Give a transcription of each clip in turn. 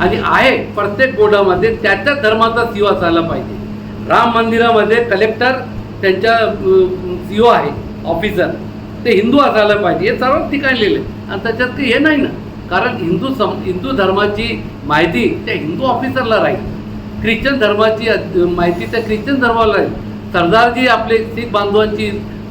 आणि आहे प्रत्येक बोर्डामध्ये त्या त्या धर्माचा सीओ असायला पाहिजे. राम मंदिरामध्ये कलेक्टर त्यांच्या सीओ आहे ऑफिसर ते हिंदू असायला पाहिजे हे सर्व ठिकाणी लिहिले आणि त्याच्यात काही हे नाही ना. कारण हिंदू सम हिंदू धर्माची माहिती त्या हिंदू ऑफिसरला राहील. ख्रिश्चन धर्माची माहिती त्या ख्रिश्चन धर्माला राहील. सरदारजी आपले शीख बांधवांची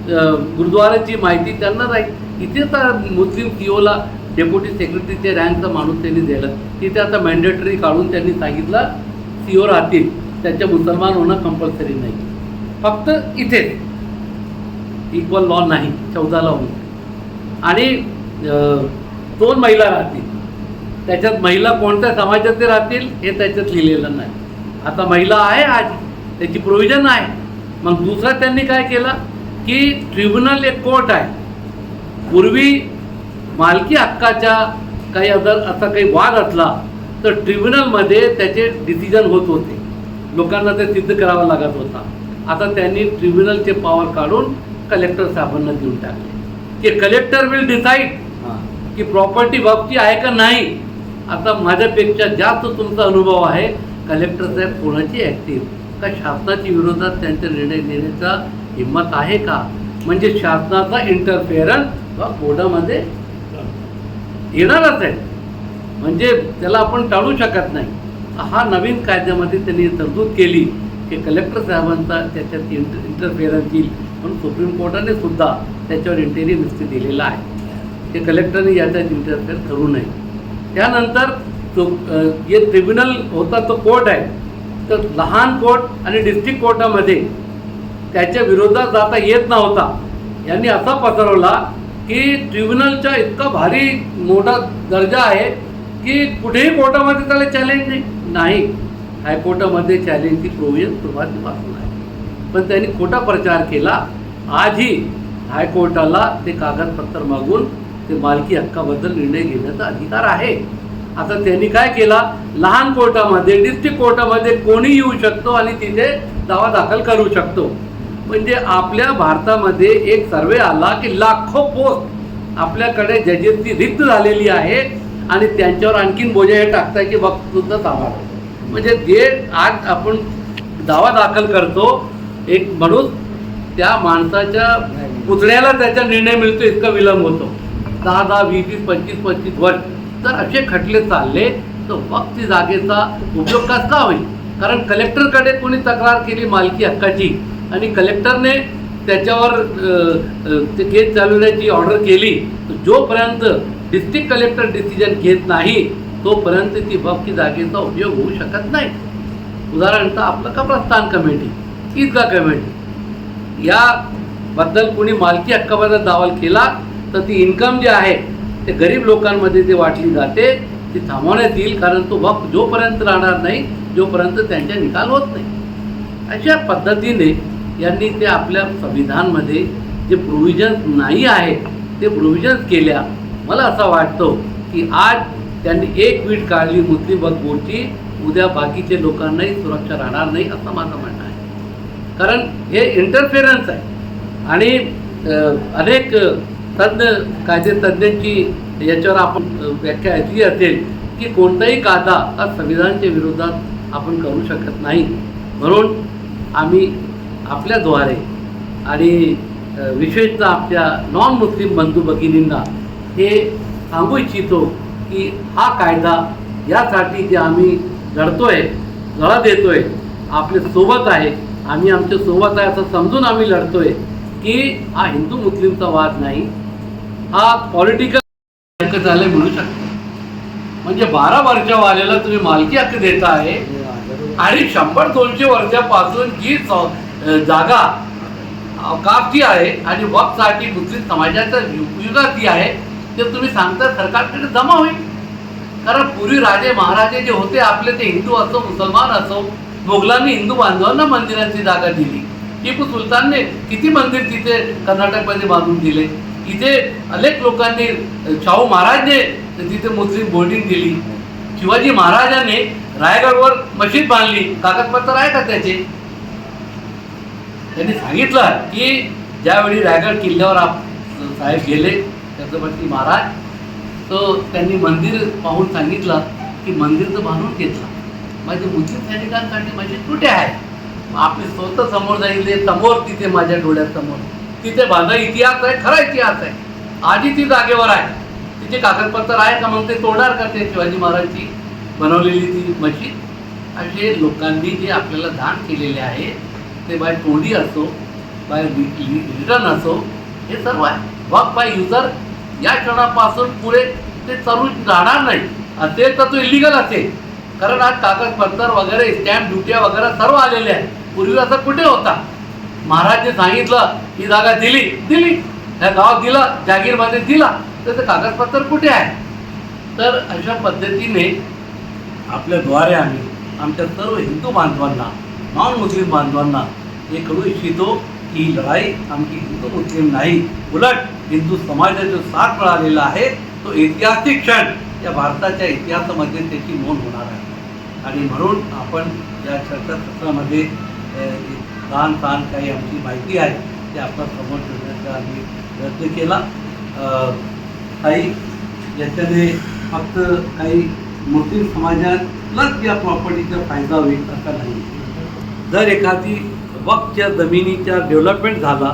गुरुद्वाराची माहिती त्यांना राहील. इथे तर मुस्लिम सीओला डेप्युटी सेक्रेटरीचे रँकचा माणूस त्यांनी दिलं. तिथे आता मॅन्डेटरी काढून त्यांनी सांगितलं सी ओ राहतील. त्यांच्या मुसलमान होणं कंपल्सरी नाही. फक्त इथेच. इक्वल लॉ नाही चौदाला होऊन. आणि दोन महिला राहतील. त्याच्यात महिला कोणत्या समाजाचे राहतील हे त्याच्यात लिहिलेलं नाही. आता महिला आहे आज त्याची प्रोव्हिजन आहे. मग दुसरा त्यांनी काय केलं की ट्रिब्युनल एक कोर्ट आहे. पूर्वी मालकी हक्काच्या काही अदर असा काही वाद असला तर ट्रिब्युनलमध्ये त्याचे डिसिजन होत होते. लोकांना ते सिद्ध करावा लागत होता. आता त्यांनी ट्रिब्युनलचे पॉवर काढून कलेक्टर साहेबांना देऊन टाकले. की कलेक्टर विल डिसाईड की प्रॉपर्टी बाबती आहे का नाही. आता माझ्यापेक्षा जास्त तुमचा अनुभव आहे. कलेक्टर साहेब कोणाची ॲक्टिव्ह का शासनाच्या विरोधात त्यांचा निर्णय घेण्याचा हिंमत आहे का? म्हणजे शासनाचा इंटरफेरन्स हा बोर्डामध्ये येणारच आहे. म्हणजे त्याला आपण टाळू शकत नाही. हा नवीन कायद्यामध्ये त्यांनी तरतूद केली की कलेक्टर साहेबांचा त्याच्यात इंटर इंटरफेरन्स येईल. म्हणून सुप्रीम कोर्टाने सुद्धा त्याच्यावर इंटेरियम नुसती दिलेला आहे. की कलेक्टरने याच्यात इंटरफेअर करू नये. त्यानंतर तो जे ट्रिब्युनल होता तो कोर्ट आहे. तर लहान कोर्ट आणि डिस्ट्रिक्ट कोर्टामध्ये त्याच्या विरोधात जाता येत नव्हता. यांनी असा पसरवला की ट्रिब्युनलचा इतका भारी मोठा दर्जा आहे की कुठेही कोर्टामध्ये त्याला चॅलेंज नाही. नाही. हायकोर्टामध्ये चॅलेंजची प्रोव्हिजन सुरुवातीपासून आहे पण त्यांनी खोटा प्रचार केला. आजही हायकोर्टाला ते कागदपत्र मागून ते मालकी हक्काबद्दल निर्णय घेण्याचा अधिकार आहे. आता त्यांनी काय केला? लहान कोर्टामध्ये डिस्ट्रिक्ट कोर्टामध्ये कोणी येऊ शकतो आणि तिथे दावा दाखल करू शकतो. म्हणजे आपल्या भारतामध्ये एक सर्वे आला की लाखो पोस्ट आपल्याकडे जजेसची रिक्त झालेली आहे आणि त्यांच्यावर आणखीन बोजा हे टाकताय की वक्त सुद्धा म्हणजे जे आज आपण दावा दाखल करतो एक माणूस त्या माणसाच्या पुतळ्याला त्याचा निर्णय मिळतो इतका विलंब होतो. दहा दहा वीस वीस पंचवीस पंचवीस वर्ष. तर असे खटले चालले तर वक्त जागेचा उपयोग कसा होईल? कारण कलेक्टरकडे कोणी तक्रार केली मालकी हक्काची? आणि कलेक्टरने त्याच्यावर ते केस चालवण्याची ऑर्डर केली तर जोपर्यंत डिस्ट्रिक्ट कलेक्टर डिसिजन घेत नाही तोपर्यंत ती बाबकी जागेचा उपयोग होऊ शकत नाही. उदाहरणतः आपलं कब्रस्तान कमिटी ईदगा कमिटी याबद्दल कोणी मालकी हक्काबद्दल दावा केला तर ती इन्कम जे आहे ते गरीब लोकांमध्ये जे वाटली जाते ती थांबवण्यात येईल कारण तो वक्त जोपर्यंत राहणार नाही जोपर्यंत त्यांच्या निकाल होत नाही. अशा पद्धतीने यांनी ते आपल्या संविधानमध्ये जे प्रोव्हिजन्स नाही आहे ते प्रोव्हिजन्स केल्या. मला असं वाटतं की आज त्यांनी एक वीट काढली मुस्लिम वक्फ बोर्डची उद्या बाकीचे लोकांनाही सुरक्षा राहणार नाही असं माझं म्हणणं आहे. कारण हे इंटरफेरन्स आहे. आणि अनेक तज्ज्ञ कायदेतज्ञांची याच्यावर आपण व्याख्या ऐकली असेल की कोणताही कायदा हा संविधानाच्या विरोधात आपण करू शकत नाही. म्हणून आम्ही आपल्याद्वारे आणि विशेषतः आपल्या नॉन मुस्लिम बंधू भगिनींना हे सांगू इच्छितो की हा कायदा यासाठी जे आम्ही लढतोय लढा देतोय आपले सोबत आहे आम्ही आमच्यासोबत आहे असं समजून आम्ही लढतोय की हा हिंदू मुस्लिमचा वाद नाही हा पॉलिटिकल झाले म्हणू शकतो. म्हणजे बारा वर्षा वाल्याला तुम्ही मालकी हक्क देता आहे आणि शंभर दोनशे वर्षापासून जी जागा अवकाशची आहे आणि वक्फसाठी मुस्लिम समाजाच्या उपयोगाची आहे ते तुम्ही सांगता सरकारकडे जमा होईल. कारण पूर्वी राजे महाराजे जे होते आपले ते हिंदू असो मुसलमान असो मोगलांनी हिंदू बांधवांना मंदिरांची जागा दिली. टिपू सुलतानने किती मंदिर तिथे कर्नाटकमध्ये बांधून दिले? इथे अनेक लोकांनी शाहू महाराजने तिथे मुस्लिम बोर्डिंग दिली. शिवाजी महाराजांनी रायगडवर मशीद बांधली. कागदपत्र आहे का त्याचे? त्यांनी सांगितलं की ज्यावेळी रायगड किल्ल्यावर आप साहेब गेले छत्रपती महाराज. तो त्यांनी मंदिर पाहून सांगितलं की मंदिर तर बांधून घेतलं. माझे मुस्लिम सैनिकांसाठी माझे तुटे आहे. मग आपले स्वतः समोर जाईल समोर तिथे माझ्या डोळ्यासमोर तिथे बांधा इतिहास आहे खरा इतिहास आहे. आधी ती जागेवर आहे. तिचे कागदपत्र आहे का मग ते तोडणार का ते शिवाजी महाराजची बनवलेली ती मशीद असे लोकांनी जे आपल्याला दान केलेले आहे ते बाय तोंडी असो बाय रिटर्न असो हे सर्व आहे. वक बाय युजर या क्षणापासून पुढे ते चालू राहणार नाही. असेल तर तो इलिगल असेल. कारण आज कागदपत्र वगैरे स्टॅम्प ड्युट्या वगैरे सर्व आलेले आहेत पूर्वी असं कुठे होता? महाराजने सांगितलं ही जागा दिली. दिली. ह्या गावात दिलं जागीरमध्ये दिला. तर ते कागदपत्र कुठे आहे? तर अशा पद्धतीने आपल्याद्वारे आम्ही आमच्या सर्व हिंदू बांधवांना नॉन मुस्लिम बांधवांना हे कळू इच्छितो की ही लढाई आमची हिंदू मुस्लिम नाही. उलट हिंदू समाजाचा जो साथ मिळालेला आहे तो ऐतिहासिक क्षण या भारताच्या इतिहासामध्ये त्याची नोंद होणार आहे. आणि म्हणून आपण या चर्चासत्रामध्ये अ, ताण काही आमची माहिती आहे ते आपल्यासमोर ठेवण्याचा आम्ही प्रयत्न केला. काही याच्याने फक्त काही मुस्लिम समाजालाच या प्रॉपर्टीचा फायदा होईल असा नाही. जर एखादी वक्तच्या जमिनीच्या डेव्हलपमेंट झाला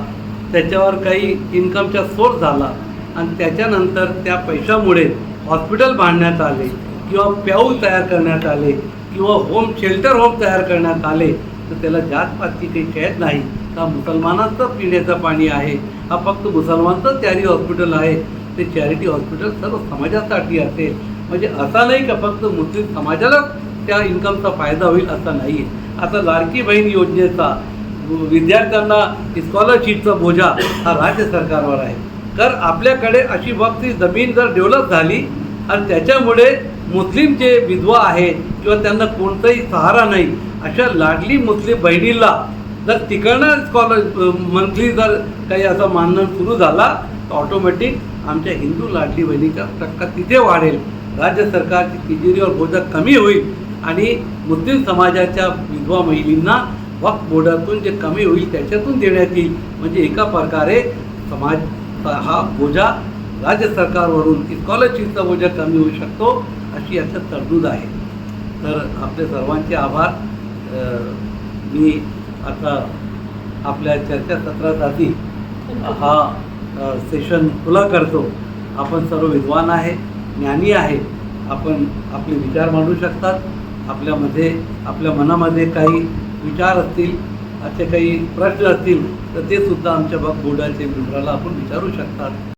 त्याच्यावर काही इन्कमचा सोर्स झाला आणि त्याच्यानंतर त्या पैशामुळे हॉस्पिटल बांधण्यात आले किंवा प्याऊ तयार करण्यात आले किंवा होम शेल्टर होम तयार करण्यात आले तर त्याला जातपातची काही कैद नाही. हा मुसलमानांचंच पिण्याचं पाणी आहे. हा फक्त मुसलमानचंच चॅरिटी हॉस्पिटल आहे. ते चॅरिटी हॉस्पिटल सर्व समाजासाठी असेल. म्हणजे असा नाही का फक्त मुस्लिम समाजालाच त्या इन्कमचा फायदा होईल असा नाही आहे आता लाडकी बहीण योजनेचा विद्यार्थ्यांना स्कॉलरशिपचा बोजा हा राज्य सरकारवर आहे. तर आपल्याकडे अशी वक्ती जमीन जर डेव्हलप झाली आणि त्याच्यामुळे मुस्लिम जे विधवा आहे किंवा त्यांना कोणताही सहारा नाही अशा लाडली मुस्लिम बहिणीला जर तिकडनं स्कॉलर मंथली जर काही असं मानधन सुरू झाला तर ऑटोमॅटिक आमच्या हिंदू लाडली बहिणीचा टक्का तिथे वाढेल. राज्य सरकारची तिजोरीवर बोजा कमी होईल. आणि मुस्लिम समाजाच्या विधवा महिलांना वक्फ बोर्डातून जे कमी होईल त्याच्यातून देण्यात येईल. म्हणजे एका प्रकारे समाज हा बोजा राज्य सरकारवरून स्कॉलरशिपचा बोजा कमी होऊ शकतो अशी याच्यात तरतूद आहे. तर आपले सर्वांचे आभार. मी आता आपल्या चर्चासत्रासाठी हा सेशन खुला करतो. आपण सर्व विद्वान आहे ज्ञानी आहे. आपण आपले विचार मांडू शकतात. आपल्यामध्ये आपल्या मनामध्ये काही विचार असतील असे काही प्रश्न असतील तर ते सुद्धा आमच्या बघ बोर्डाचे मित्राला आपण विचारू शकतात.